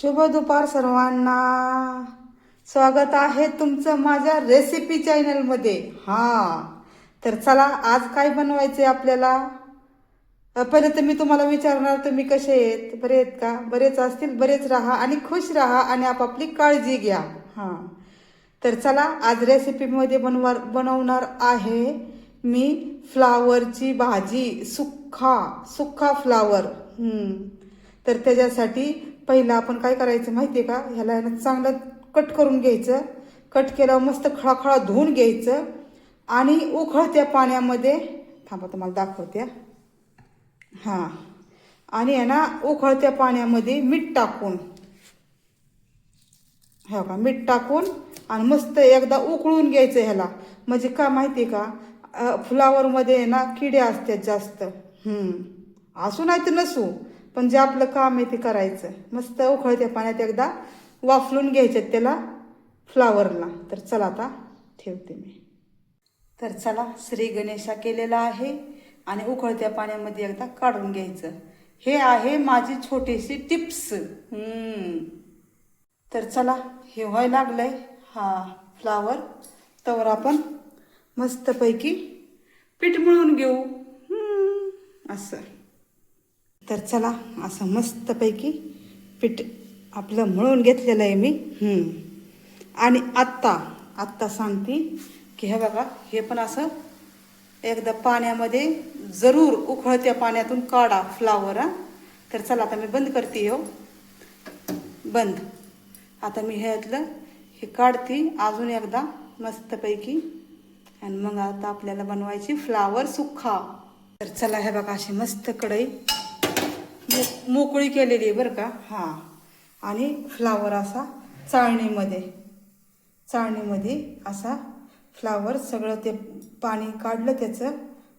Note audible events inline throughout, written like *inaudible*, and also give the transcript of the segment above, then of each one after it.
शुभ दुपार सर्वांना. स्वागत आहे तुमचं माझ्या रेसिपी चॅनलमध्ये हां. तर चला आज काय बनवायचे आपल्याला? पहिले तर मी तुम्हाला विचारणार तुम्ही कसे आहेत? बरे आहेत का? बरेच असतील बरेच राहा आणि खुश राहा आणि आपापली काळजी घ्या. हां. तर चला आज रेसिपीमध्ये बनवा बनवणार आहे मी फ्लावरची भाजी. सुक्खा सुक्खा फ्लावर. तर त्याच्यासाठी पहिलं आपण काय करायचं माहिती आहे का? ह्याला आहे चांगलं कट करून घ्यायचं. कट केल्यावर मस्त खळाखळा धुवून घ्यायचं. आणि उखळत्या पाण्यामध्ये थांबा तुम्हाला दाखवते हां. आणि आहे ना उखळत्या पाण्यामध्ये मीठ टाकून हो का मीठ टाकून आणि मस्त एकदा उकळून घ्यायचं ह्याला. म्हणजे का माहिती आहे का फुलावरमध्ये फ्लावरमध्ये आहे ना किडे असतात जास्त. असू नाही तर नसू. पण जे आपलं काम आहे ते करायचं मस्त उकळत्या पाण्यात एकदा वाफलून घ्यायच्यात त्याला फ्लावरला. तर चला आता ठेवते मी. तर चला श्री गणेशा केलेला आहे आणि उकळत्या पाण्यामध्ये एकदा काढून घ्यायचं. हे आहे माझी छोटीशी टिप्स. तर चला हे व्हायला लागलंय हा फ्लावर. तवर आपण मस्तपैकी पीठ मळून घेऊ. असं. तर चला असं मस्तपैकी पीठ आपलं मळून घेतलेलं आहे मी. आणि आत्ता आत्ता सांगते की हे बघा हे पण असं एकदा पाण्यामध्ये जरूर उकळत्या पाण्यातून काढा फ्लावर हा. तर चला आता मी बंद करते हो. बंद. आता मी ह्यातलं हे काढते अजून एकदा मस्तपैकी. आणि मग आता आपल्याला बनवायची फ्लावर सुखा. तर चला हे बघा अशी मस्त कढई. मोकळी केलेली आहे बरं का? हां. आणि फ्लावर असा चाळणीमध्ये चाळणीमध्ये असा फ्लावर सगळं ते पाणी काढलं त्याचं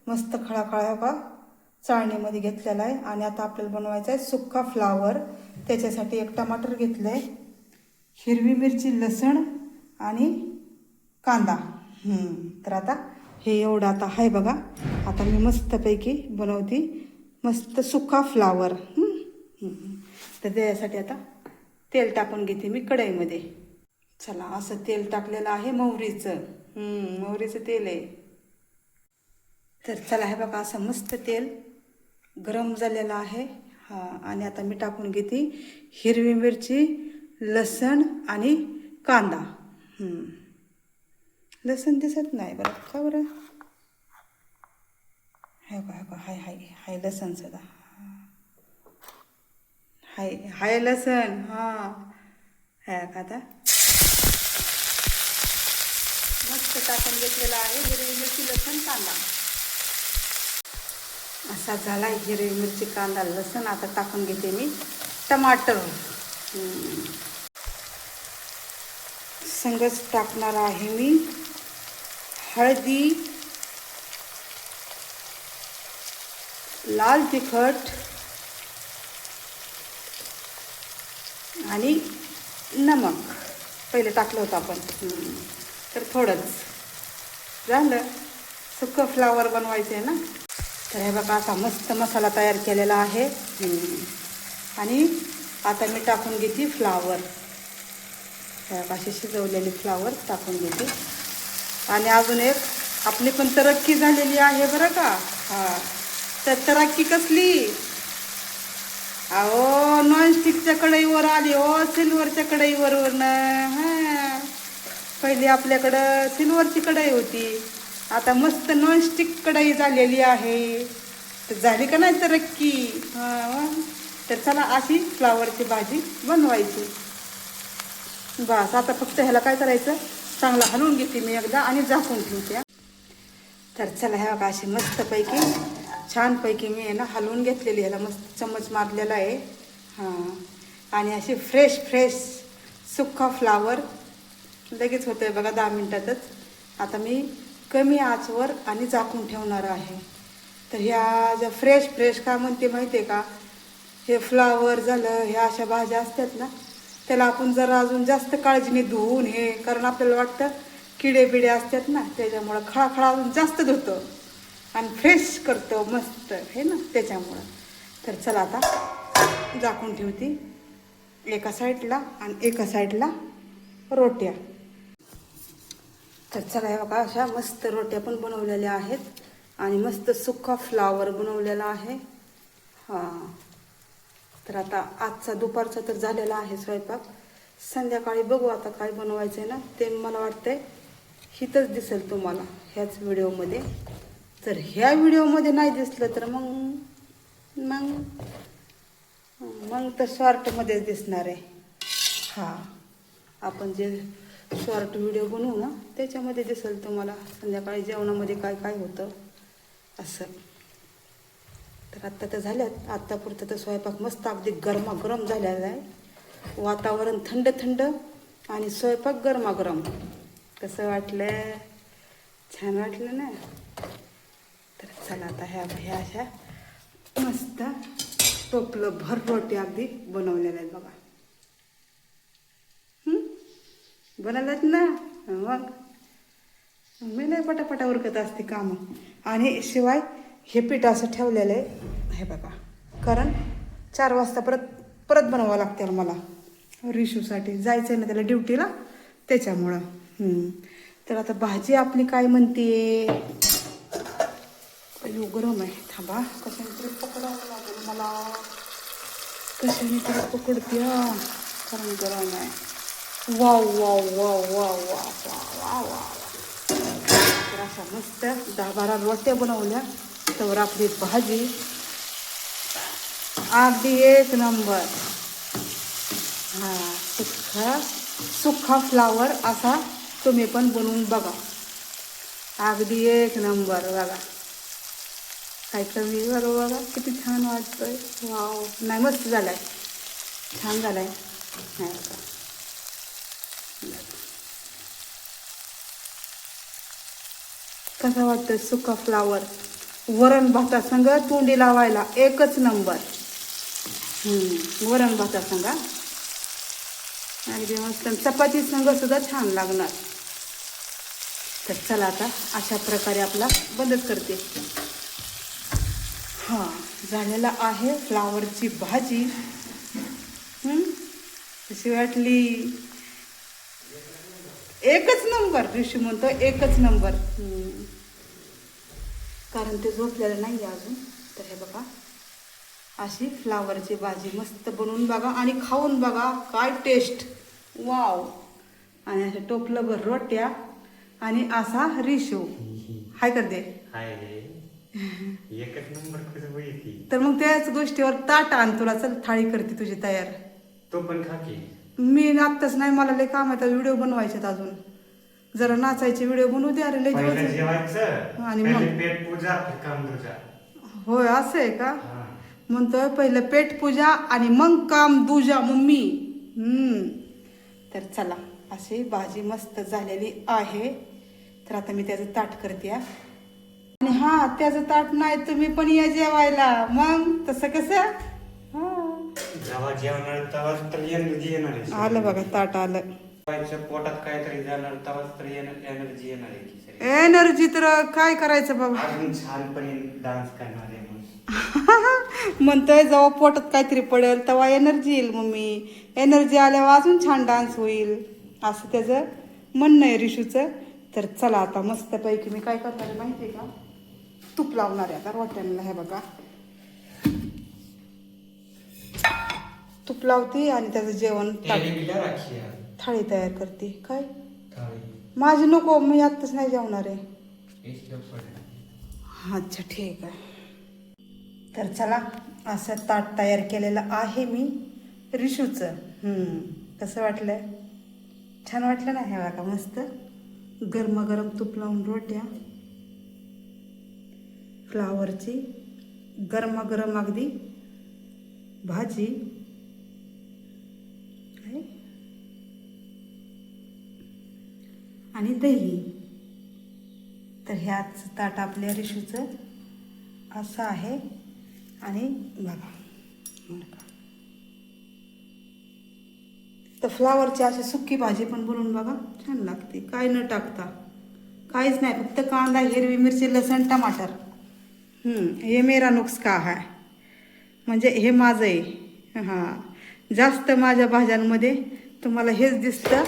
मस्त खळाखळा का चाळणीमध्ये घेतलेला आहे. आणि आता आपल्याला बनवायचा आहे सुक्का फ्लावर त्याच्यासाठी एक टमाटर घेतलं आहे हिरवी मिरची लसण आणि कांदा. तर आता हे एवढं आता आहे बघा. आता मी मस्तपैकी बनवते. मस्त सुका फ्लावर तर त्यासाठी आता तेल टाकून घेते मी कढईमध्ये. चला असं तेल टाकलेलं आहे मोहरीचं मोहरीचं तेल आहे. तर चला हे बघा असं मस्त तेल गरम झालेलं आहे. हा आणि आता मी टाकून घेते हिरवी मिरची लसण आणि कांदा. लसण दिसत नाही बरं का बरं? हाय बा हाय बा हाय हाय हाय हाय हाय लसण हां हाय का मस्त टाकून घेतलेला आहे हिरवी मिरची लसण कांदा असा झाला हिरवी मिरची कांदा लसण आता टाकून घेते मी टमाटर संगच टाकणार आहे मी हळदी लाल तिखट आणि नमक. पहिले टाकलं होतं आपण. तर थोडंच. झालं. सुकं फ्लावर बनवायचं आहे ना? तर हे बघा असा मस्त मसाला तयार केलेला आहे. आणि आता मी टाकून घेते फ्लावर. हे अशी शिजवलेली फ्लावर टाकून घेते. आणि अजून एक आपली पण तरक्की झालेली आहे बरं का? हां. तर कसली? अहो नॉनस्टिकच्या कढईवर आली हो सिल्वरच्या कढईवर हां. पहिली आपल्याकडं सिल्वरची कढई होती. आता मस्त नॉनस्टिक कढई झालेली आहे. तर झाली का नाही तरक्की हां. तर चला अशी फ्लावरची भाजी बनवायची. बस आता फक्त ह्याला काय करायचं? चांगलं हलवून घेते मी एकदा आणि झाकून ठेवते. तर चला ह्या बघा अशी मस्तपैकी छानपैकी मी आहे ना हलवून घेतलेली ह्याला मस्त चमच मारलेला आहे. हां. आणि अशी फ्रेश फ्रेश सुक्का फ्लावर लगेच होतं आहे बघा दहा मिनटातच. आता मी कमी आचवर आणि झाकून ठेवणार आहे. तर ह्या ज्या फ्रेश फ्रेश का म्हणते माहिती आहे का? हे फ्लावर झालं ह्या अशा भाज्या असतात ना त्याला आपण जरा अजून जास्त काळजीने धुवून हे कारण आपल्याला वाटतं किडे बिडे असतात ना त्याच्यामुळं खळाखळा अजून जास्त धुतं आणि फ्रेश करतो मस्त. हे ना त्याच्यामुळं. तर चला आता झाकून ठेवते. एका साईडला आणि एका साईडला रोट्या. तर चला हे बघा अशा मस्त रोट्या पण बनवलेल्या आहेत. आणि मस्त सुक्का फ्लावर बनवलेला आहे. हां. तर आता आजचा दुपारचा तर झालेला आहे स्वयंपाक. संध्याकाळी बघू आता काय बनवायचं आहे ना ते मला वाटतंय. हिथंच दिसेल तुम्हाला ह्याच व्हिडिओमध्ये तर ह्या व्हिडिओमध्ये नाही दिसलं तर मग मग मग तर शॉर्टमध्येच दिसणार आहे. हां आपण जे शॉर्ट व्हिडिओ बनवू ना त्याच्यामध्ये दिसेल तुम्हाला संध्याकाळी जेवणामध्ये काय काय होतं असं. तर आत्ता तर झाल्यात. आत्तापुरतं तर स्वयंपाक मस्त अगदी गरमागरम झालेला आहे. वातावरण थंड थंड आणि स्वयंपाक गरमागरम. कसं वाटलं छान वाटलं ना? चला आता ह्या ह्या अशा मस्त टोपलं भर रोटी अगदी बनवलेल्या आहेत बघा. हं? बनवल्यात ना? मग? मी नाही पटापटा उरकत असते कामं. आणि शिवाय हे पीठ असं ठेवलेलं आहे हे बघा. कारण चार वाजता परत परत बनवावं लागते मला. रिशूसाठी. जायचं आहे ना त्याला ड्युटीला? त्याच्यामुळं. तर आता भाजी आपली काय म्हणते तरी गरम आहे. थांबा. कशाने तरी पकडावं लागेल मला. कशाने तरी पकडत्या. कारण गरम आहे. वा वा वा वा वा वा वा वा तर अशा मस्त दहा बारा रोट्या बनवल्या. तर आपली भाजी. अगदी एक नंबर. हां सुखा सुखा फ्लावर असा तुम्ही पण बनवून बघा. अगदी एक नंबर बघा. काय कमी बरं बघा किती छान वाटतंय. वाव. नाही मस्त झालाय. छान झालाय. नाही. बघा कसा वाटतोय सुका फ्लावर वरण भाता संग तोंडी लावायला एकच नंबर हम्म, वरण भाता संगा अगदी मस्त. चपाती संग सुद्धा छान लागणार. तर चला आता अशा प्रकारे आपला बंदच करते. हां झालेला आहे फ्लावरची भाजी. हम्म, कशी वाटली. एकच नंबर ऋषी म्हणतो एकच नंबर. कारण ते झोपलेलं नाही आहे अजून. तर हे बघा. अशी फ्लावरची भाजी मस्त बनवून बघा आणि खाऊन बघा. काय टेस्ट वाव आणि अशा टोपलंभर रोट्या आणि असा रिशो. हाय कर दे हाय *laughs* एकच नंबर कसं बघितली तर मग त्याच गोष्टीवर ताट आण तुला चल थाळी करते तुझी तयार. तो पण खाकी मी आत्ताच नाही मला लय काम आहे व्हिडिओ बनवायचे अजून. जरा नाचायचे व्हिडिओ बनवू दे अरे लय दिवस आणि मग? पेट पूजा काम तुझा होय असं आहे का. म्हणतोय पहिलं पेट पूजा आणि मग काम दुजा मम्मी. हम्म. तर चला अशी भाजी मस्त झालेली आहे. तर आता मी त्याचं ताट करते. आणि हा त्याचं ताट नाही तुम्ही पण या जेवायला. मग तसं कसं? हा. जेव्हा जेवणार तेव्हाच तर एनर्जी येणार आहे. आलं बघा ताट आलं. पोटात काहीतरी जाणार तेव्हाच तर एनर्जी येणार आहे की सगळी. एनर्जी तर काय करायचं बाबा? अजून छानपणे डान्स करणार आहे *laughs* म्हणतोय जेव्हा पोटात काहीतरी पडेल तेव्हा एनर्जी येईल मम्मी. एनर्जी आल्यावर अजून छान डान्स होईल. असं त्याचं म्हणणं आहे रिशूचं तर चला आता मस्तपैकी मी काय करणार आहे माहिती आहे का? तूप लावणार आहे. आता रोट्यांना हे बघा. तूप लावते आणि त्याचं जेवण. थाळी तयार करते. काय. माझी नको मी आत्ताच नाही जेवणार आहे. अच्छा ठीक आहे. तर चला असं ताट तयार केलेलं आहे मी रिशूचं. हम्म, कसं वाटलं छान वाटलं ना हे बघा मस्त. गरमागरम तूप लावून रोट्या. फ्लावरची गरमागरम अगदी भाजी. आणि दही. तर ह्याच ताट आपल्या रेशूचं असं आहे. आणि बघा. तर फ्लावरची अशी सुकी भाजी पण बनवून बघा. छान लागते. काय न टाकता. काहीच नाही. फक्त कांदा हिरवी मिरची लसण टमाटर. हे मेरा नुस्खा आहे म्हणजे हे माझं आहे. हां. जास्त माझ्या भाज्यांमध्ये तुम्हाला हेच दिसतं.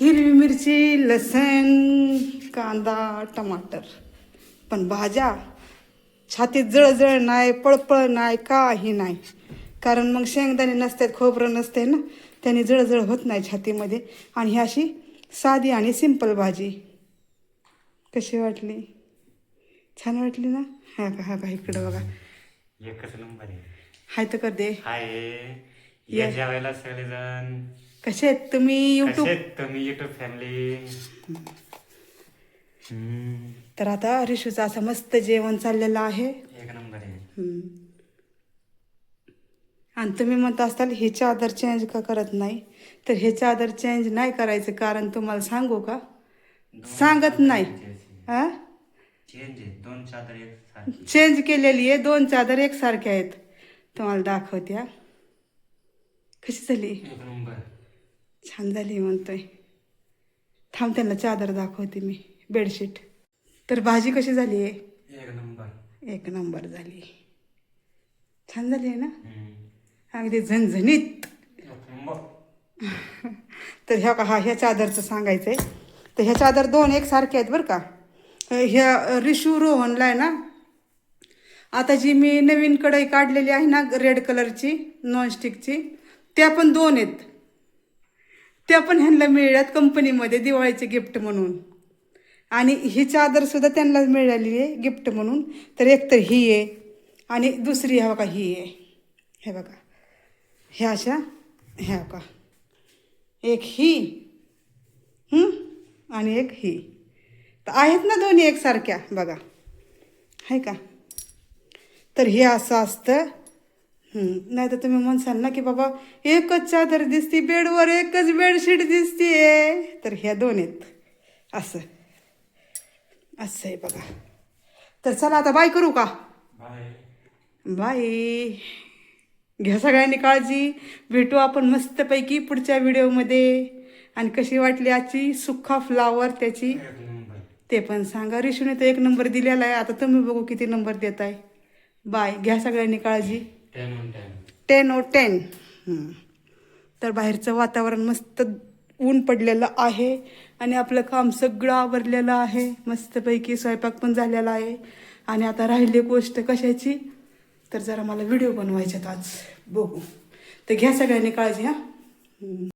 हिरवी मिरची लसण कांदा टमाटर. पण भाज्या छातीत जळजळ नाही पळपळ नाही काही नाही. कारण मग शेंगदाणे नसतात खोबरं नसते ना त्याने जळजळ होत नाही छातीमध्ये. आणि ही अशी साधी आणि सिंपल भाजी. कशी वाटली? छान वाटली ना? हा का हा का इकडं बघा. एकच नंबर आहे. हाय तर कर दे. हाय. ये. जेवायला सगळेजण. कसे आहेत तुम्ही युट्यूब तुम्ही युट्यूब फॅमिली तर आता रिशूचं असं मस्त जेवण चाललेलं आहे. एक नंबर आहे. आणि तुम्ही म्हणत असताल हे चादर चेंज का करत नाही? तर हे चादर चेंज नाही करायचं कारण तुम्हाला सांगू का? सांगत नाही. हा चेंज आहे. दोन चादर एक सारखी. चेंज केलेली आहे. दोन चादर एकसारख्या आहेत. तुम्हाला दाखवते हा. कशी झाली? एक नंबर. छान झाली म्हणतोय. थांब त्यांना चादर दाखवते मी. बेडशीट तर भाजी कशी झाली आहे? एक नंबर. एक नंबर झाली. छान झाली आहे ना? हम्म. अगदी झणझणीत. एक नंबर. *laughs* तर ह्या का हा ह्या चादरचं सांगायचं आहे तर ह्या चादर दोन एकसारख्या आहेत बरं का? ह्या रिशू रोहनला आहे ना? आता जी मी नवीन कढई काढलेली आहे ना रेड कलरची नॉनस्टिकची त्या पण दोन आहेत. त्या पण ह्यांना मिळल्यात कंपनीमध्ये दिवाळीचे गिफ्ट म्हणून. आणि ही चादरसुद्धा त्यांना मिळालेली आहे गिफ्ट म्हणून. तर एक तर ही आहे आणि दुसरी ह्या बघा ही आहे. हे बघा. ह्या अशा ह्या का एक ही? आणि एक ही. तर आहेत ना दोन्ही एकसारख्या बघा. आहे का? तर हे असं असतं. नाही तर तुम्ही म्हणसाल ना की बाबा एकच चादर दिसती बेडवर एकच बेडशीट दिसतीये. तर ह्या दोन आहेत. असं. असं आहे बघा. तर चला आता बाय करू का? बाय. घ्या सगळ्यांनी काळजी. भेटू आपण मस्तपैकी पुढच्या व्हिडिओमध्ये. आणि कशी वाटली आजची सुक्खा फ्लावर त्याची? ते पण सांगा. रिशूने तर एक नंबर दिलेला आहे. आता तुम्ही बघू किती नंबर देत आहे. बाय घ्या सगळ्यांनी काळजी. टेन ओ टेन तर बाहेरचं वातावरण मस्त ऊन पडलेलं आहे आणि आपलं काम सगळं आवरलेलं आहे. मस्तपैकी स्वयंपाक पण झालेला आहे. आणि आता राहिली गोष्ट कशाची? तर जरा मला व्हिडिओ बनवायच्यात आज. बघू. तर घ्या सगळ्यांनी काळजी हां.